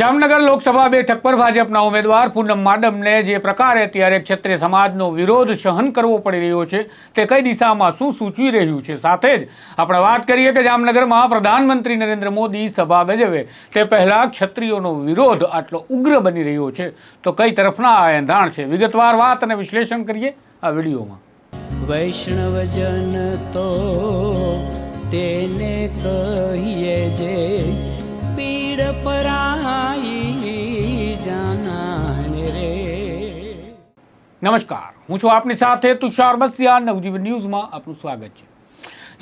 જામનગર લોકસભા બેઠક પર ભાજપના ઉમેદવાર પૂનમ માડમને જે પ્રકારે અત્યારે ક્ષત્રિય સમાજનો વિરોધ સહન કરવો પડી રહ્યો છે, તે કઈ દિશામાં શું સૂચવી રહ્યું છે? સાથે જ આપણે વાત કરીએ કે જામનગરમાં પ્રધાનમંત્રી નરેન્દ્ર મોદી સભા ગજવે, તે પહેલા ક્ષત્રિયોનો વિરોધ આટલો ઉગ્ર બની રહ્યો છે. તો કઈ તરફના આ એંધાણ છે? વિગતવાર વાત અને વિશ્લેષણ કરીએ આ વિડીયોમાં. વૈષ્ણવજન તો તેને કહીએ જે, પીડ પરાઈ નમસ્કાર. હું છું આપની સાથે તુષાર બસિયા. નવજીવન ન્યૂઝમાં આપનું સ્વાગત છે.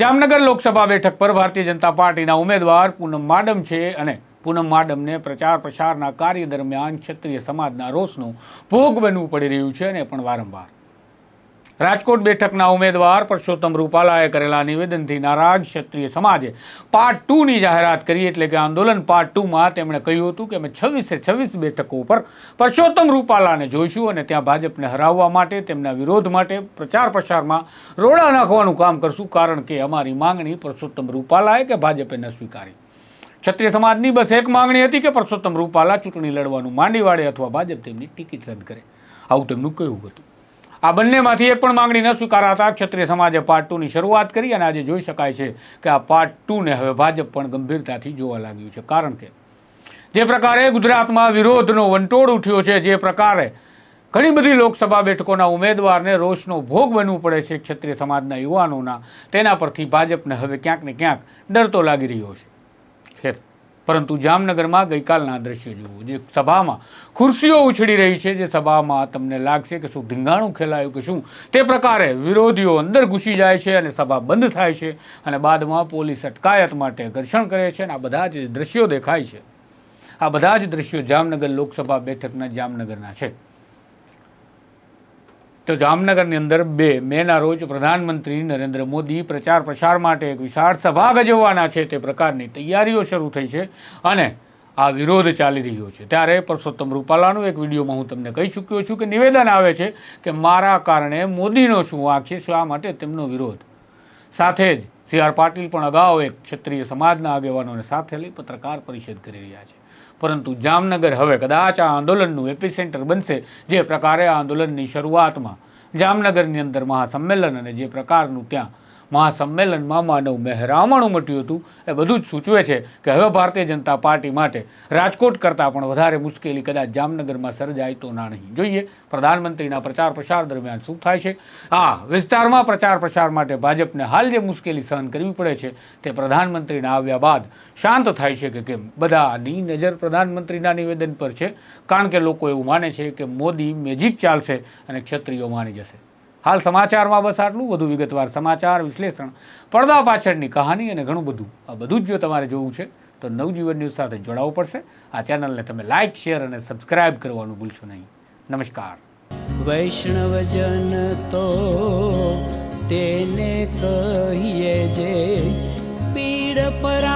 જામનગર લોકસભા બેઠક પર ભારતીય જનતા પાર્ટીના ઉમેદવાર પૂનમ માડમ છે અને પૂનમ માડમને પ્રચાર પ્રસારના કાર્ય દરમિયાન ક્ષત્રિય સમાજના રોષનું ભોગ બનવું પડી રહ્યું છે અને પણ વારંવાર. રાજકોટ બેઠકના ઉમેદવાર પરસોત્તમ રૂપાલાએ કરેલા નિવેદનથી નારાજ ક્ષત્રિય સમાજે પાર્ટ ટુની જાહેરાત કરી એટલે કે આંદોલન પાર્ટ ટુમાં તેમણે કહ્યું હતું કે અમે છવ્વીસે છવ્વીસ બેઠકો ઉપર પરસોત્તમ રૂપાલાને જોઈશું અને ત્યાં ભાજપને હરાવવા માટે, તેમના વિરોધ માટે પ્રચાર પ્રસારમાં રોડા નાખવાનું કામ કરશું કારણ કે અમારી માંગણી પરસોત્તમ રૂપાલાએ કે ભાજપે ન સ્વીકારી. ક્ષત્રિય સમાજની બસ એક માંગણી હતી કે પરસોત્તમ રૂપાલા ચૂંટણી લડવાનું માંડી વાળે અથવા ભાજપ તેમની ટિકિટ રદ કરે. આવું તેમનું કહ્યું હતું. આ બંનેમાંથી એક પણ માંગણી ન સ્વીકારાતા ક્ષત્રિય સમાજે પાર્ટ ટુની શરૂઆત કરી અને આજે જોઈ શકાય છે કે આ પાર્ટ ટુને હવે ભાજપ પણ ગંભીરતાથી જોવા લાગ્યું છે. કારણ કે જે પ્રકારે ગુજરાતમાં વિરોધનો વંટોળ ઉઠ્યો છે, જે પ્રકારે ઘણી બધી લોકસભા બેઠકોના ઉમેદવારને રોષનો ભોગ બનવું પડે છે ક્ષત્રિય સમાજના યુવાનોના, તેના પરથી ભાજપને હવે ક્યાંક ને ક્યાંક ડર તો લાગી રહ્યો છે. ખેર. પરંતુ જામનગરમાં ગઈકાલના દ્રશ્યો જુઓ, જે સભામાં ખુરશીઓ ઉછળી રહી છે, જે સભામાં તમને લાગશે કે શું ધીંગાણું ખેલાયું કે શું? તે પ્રકારે વિરોધીઓ અંદર ઘૂસી જાય છે અને સભા બંધ થાય છે અને બાદમાં પોલીસ અટકાયત માટે ઘર્ષણ કરે છે અને આ બધા જ દ્રશ્યો દેખાય છે. આ બધા જ દ્રશ્યો જામનગર લોકસભા બેઠકના જામનગરના છે. તો જામનગરની અંદર બે, મેના રોજ પ્રધાનમંત્રી નરેન્દ્ર મોદી પ્રચાર પ્રસાર માટે એક વિશાળ સભા ગજવવાના છે તે પ્રકારની તૈયારીઓ શરૂ થઈ છે અને આ વિરોધ ચાલી રહ્યો છે. ત્યારે પરસોત્તમ રૂપાલાનું એક વિડીયોમાં હું તમને કહી ચૂક્યો છું કે નિવેદન આવે છે કે મારા કારણે મોદીનો શું વાંક છે, શા માટે તેમનો વિરોધ? સાથે જ સી આર પાટીલ પણ અગાઉ એક ક્ષત્રિય સમાજના આગેવાનોને સાથે લઈ પત્રકાર પરિષદ કરી રહ્યા છે. પરંતુ જામનગર હવે કદાચ આ આંદોલનનું એપિસેન્ટર બનશે જે પ્રકારે આ આંદોલનની શરૂઆતમાં. જામનગરની અંદર મહાસંમેલન અને જે પ્રકારનું ત્યાં મહાસંમેલનમાં માનવ મહેરામણ ઉમટ્યું હતું. એ બધું જ સૂચવે છે કે હવે ભારતીય જનતા પાર્ટી માટે રાજકોટ કરતાં પણ વધારે મુશ્કેલી કદાચ જામનગરમાં સર્જાય તો ના નહીં. જોઈએ પ્રધાનમંત્રીના પ્રચાર પ્રસાર દરમિયાન શું થાય છે? આ વિસ્તારમાં પ્રચાર પ્રસાર માટે ભાજપને હાલ જે મુશ્કેલી સહન કરવી પડે છે તે પ્રધાનમંત્રીના આવ્યા બાદ શાંત થાય છે કે કેમ? બધાની નજર પ્રધાનમંત્રીના નિવેદન પર છે. કારણ કે લોકો એવું માને છે કે મોદી મેજિક ચાલશે અને ક્ષત્રિયો માની જશે. હાલ સમાચારમાં બસ આટલું વધુ વિગતવાર સમાચાર, વિશ્લેષણ, પડદા પાછળની કહાની અને ઘણું બધું. આ બધું જ જો તમારે જોવું છે, તો નવજીવન ન્યૂઝ સાથે જોડાવવું પડશે. આ ચેનલને તમે લાઇક શેર અને સબસ્ક્રાઇબ કરવાનું ભૂલશો નહીં. નમસ્કાર. વૈષ્ણવજન તો તેને કહીએ જે, પીડ પરાઈ